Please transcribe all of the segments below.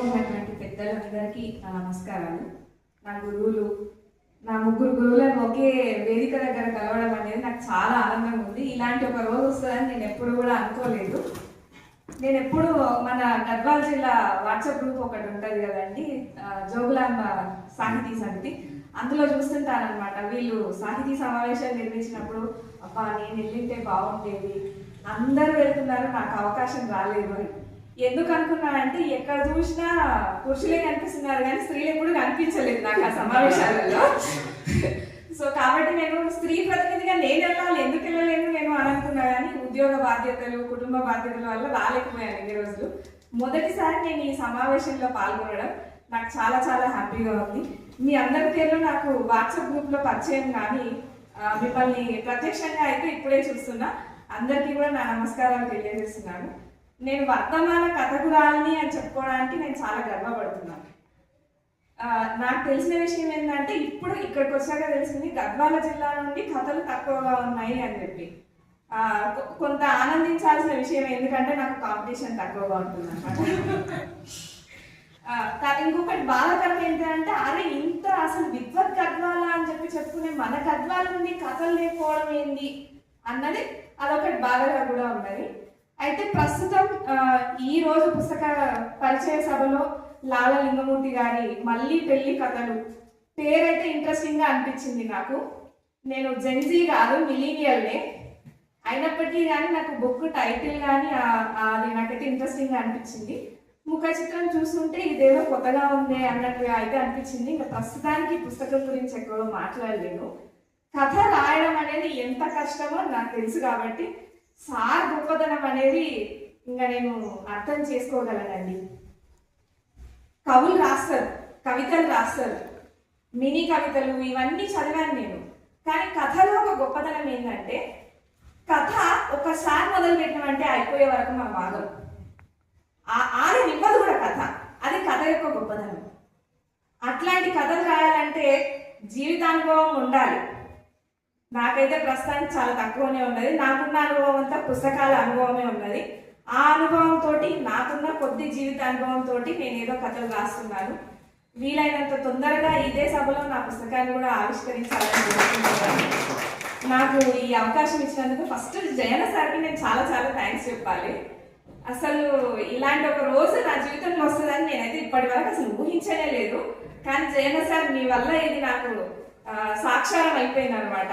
ఉన్నటువంటి పెద్దలందరికీ నా నమస్కారాలు. నా గురువులు నా ముగ్గురు గురువులను ఒకే వేదిక దగ్గర కలవడం అనేది నాకు చాలా ఆనందంగా ఉంది. ఇలాంటి ఒక రోజు వస్తుందని నేను ఎప్పుడు కూడా అనుకోలేదు. నేను ఎప్పుడు మన గద్వాల జిల్లా వాట్సాప్ గ్రూప్ ఒకటి ఉంటుంది కదండి జోగులాంబ సాహితీ సమితి. అందులో చూస్తుంటారనమాట వీళ్ళు సాహితీ సమావేశాలు నిర్మించినప్పుడు అబ్బా నేను వెళ్ళింటే బాగుండేది. అందరూ వెళ్తున్నారు నాకు అవకాశం రాలేదు అని. ఎందుకు అనుకున్నానంటే ఎక్కడ చూసినా పురుషులే కనిపిస్తున్నారు కానీ స్త్రీలు ఎప్పుడు కనిపించలేదు నాకు ఆ సమావేశాలలో. సో కాబట్టి నేను స్త్రీ ప్రతినిధిగా నేను వెళ్ళాలి ఎందుకు వెళ్ళలేను నేను అని అనుకున్నా కానీ ఉద్యోగ బాధ్యతలు కుటుంబ బాధ్యతల వల్ల రాలేకపోయాను ఇన్ని రోజులు. మొదటిసారి నేను ఈ సమావేశంలో పాల్గొనడం నాకు చాలా చాలా హ్యాపీగా ఉంది. మీ అందరి పేర్లు నాకు వాట్సాప్ గ్రూప్లో పరిచయం కానీ మిమ్మల్ని ప్రత్యక్షంగా అయితే ఇప్పుడే చూస్తున్నా. అందరికీ కూడా నా నమస్కారాలు తెలియజేస్తున్నాను. నేను వర్తమాన కథకురాలని అని చెప్పుకోవడానికి నేను చాలా గర్వపడుతున్నాను. నాకు తెలిసిన విషయం ఏంటంటే ఇప్పుడు ఇక్కడికి వచ్చాక తెలిసింది గద్వాల జిల్లా నుండి కథలు తక్కువగా ఉన్నాయి అని చెప్పి. కొంత ఆనందించాల్సిన విషయం ఎందుకంటే నాకు కాంపిటీషన్ తక్కువగా ఉంటుంది అనమాట ఇంకొకటి బాధాకరం ఏంటంటే అరే ఇంత అసలు విద్వత్ గద్వాల అని చెప్పి చెప్పుకునే మన గద్వాల నుండి కథలు లేకపోవడం ఏంది? అన్నది అదొకటి బాధగా కూడా ఉన్నది. అయితే ప్రస్తుతం ఈ రోజు పుస్తక పరిచయ సభలో లాల లింగమూర్తి గారి మళ్ళీ పెళ్ళి కథలు పేరైతే ఇంట్రెస్టింగ్గా అనిపించింది నాకు. నేను జెన్జీ కాదు మిలీనియల్నే అయినప్పటికీ కానీ నాకు బుక్ టైటిల్ కానీ అది నాకైతే ఇంట్రెస్టింగ్గా అనిపించింది. ముఖ చిత్రం చూస్తుంటే ఇదేదో కొత్తగా ఉంది అన్నట్టుగా అయితే అనిపించింది. ఇంకా ప్రస్తుతానికి పుస్తకం గురించి ఎక్కువగా మాట్లాడలేను కథ రాయడం అనేది ఎంత కష్టమో నాకు తెలుసు కాబట్టి సార్ గొప్పతనం అనేది ఇంకా నేను అర్థం చేసుకోగలనండి. కవులు రాస్తారు కవితలు రాస్తారు మినీ కవితలు ఇవన్నీ చదివాను నేను. కానీ కథలో ఒక గొప్పతనం ఏంటంటే కథ ఒకసారి మొదలు పెట్టినామంటే అయిపోయే వరకు మనం ఆగం ఆ- ఆడ నిమ్మదు కూడా కథ అది కథ యొక్క గొప్పతనం అట్లాంటి కథలు రాయాలంటే జీవితానుభవం ఉండాలి నాకైతే ప్రస్తుతానికి చాలా తక్కువనే ఉన్నది. నాకున్న అనుభవం అంతా పుస్తకాల అనుభవమే ఉన్నది. ఆ అనుభవంతో నాకున్న కొద్ది జీవిత అనుభవంతో నేను ఏదో కథలు రాస్తున్నాను. వీలైనంత తొందరగా ఇదే సభలో నా పుస్తకాన్ని కూడా ఆవిష్కరించాలని కోరుకుంటున్నాను. నాకు ఈ అవకాశం ఇచ్చినందుకు ఫస్ట్ జయన సార్కి నేను చాలా చాలా థ్యాంక్స్ చెప్పాలి. అసలు ఇలాంటి ఒక రోజు నా జీవితంలో వస్తుందని నేనైతే ఇప్పటి వరకు అసలు ఊహించనే లేదు. కానీ జయన సార్ మీ వల్ల ఇది నాకు సాక్షారం అయిపోయింది అనమాట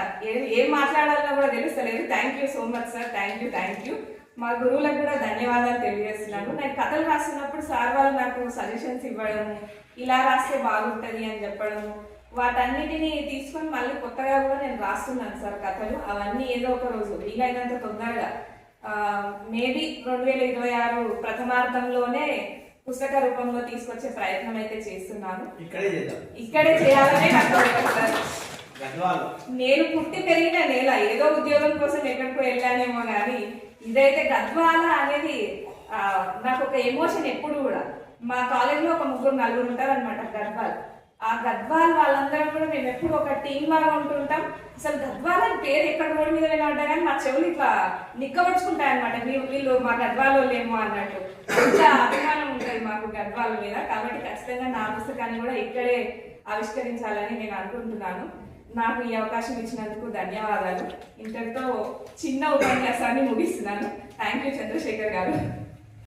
ఏం మాట్లాడాలో కూడా తెలుస్తలేదు. Thank you so much sir thank you thank you మా గురువులకు కూడా ధన్యవాదాలు తెలియజేస్తున్నాను. నేను కథలు రాస్తున్నప్పుడు సార్ వాళ్ళు నాకు సజెషన్స్ ఇవ్వడము ఇలా రాస్తే బాగుంటుంది అని చెప్పడము వాటన్నిటిని తీసుకొని మళ్ళీ కొత్తగా కూడా నేను రాస్తున్నాను సార్ కథలు. అవన్నీ ఏదో ఒక రోజు వీలైనంత తొందరగా. మేబీ రెండు వేల ఇరవై ఆరు ప్రథమార్థంలోనే పుస్తక రూపంలో తీసుకొచ్చే ప్రయత్నం అయితే చేస్తున్నాను. ఇక్కడే చేద్దాం. ఇక్కడే చేయాలనే నేను పుట్టి పెరిగిన నేల ఏదో ఉద్యోగం కోసం ఎక్కడికో వెళ్ళానేమో కానీ ఇదైతే గద్వాల అనేది నాకు ఒక ఎమోషన్ ఎప్పుడు కూడా. మా కాలేజీలో ఒక ముగ్గురు నలుగురు ఉంటారు అనమాట గద్వాల్. ఆ గద్వాల్ వాళ్ళందరం కూడా మేము ఎప్పుడు ఒక టీం లాగా ఉంటుంటాం. అసలు గద్వాల్ అని పేరు ఎక్కడ రోడ్డు మీద వినబడ్డా కానీ మా చెవులు ఇట్లా నిక్కబడుచుకుంటాయి అనమాట వీళ్ళు మా గద్వాల్ వాళ్ళేమో అన్నట్టు. ఉంటుంది మాకు మీద. కాబట్టి ఖచ్చితంగా నా పుస్తకాన్ని కూడా ఇక్కడే ఆవిష్కరించాలని నేను అనుకుంటున్నాను. నాకు ఈ అవకాశం ఇచ్చినందుకు ధన్యవాదాలు. ఇంతటితో చిన్న ఉపన్యాసాన్ని ముగిస్తున్నాను. థ్యాంక్ యూ చంద్రశేఖర్ గారు.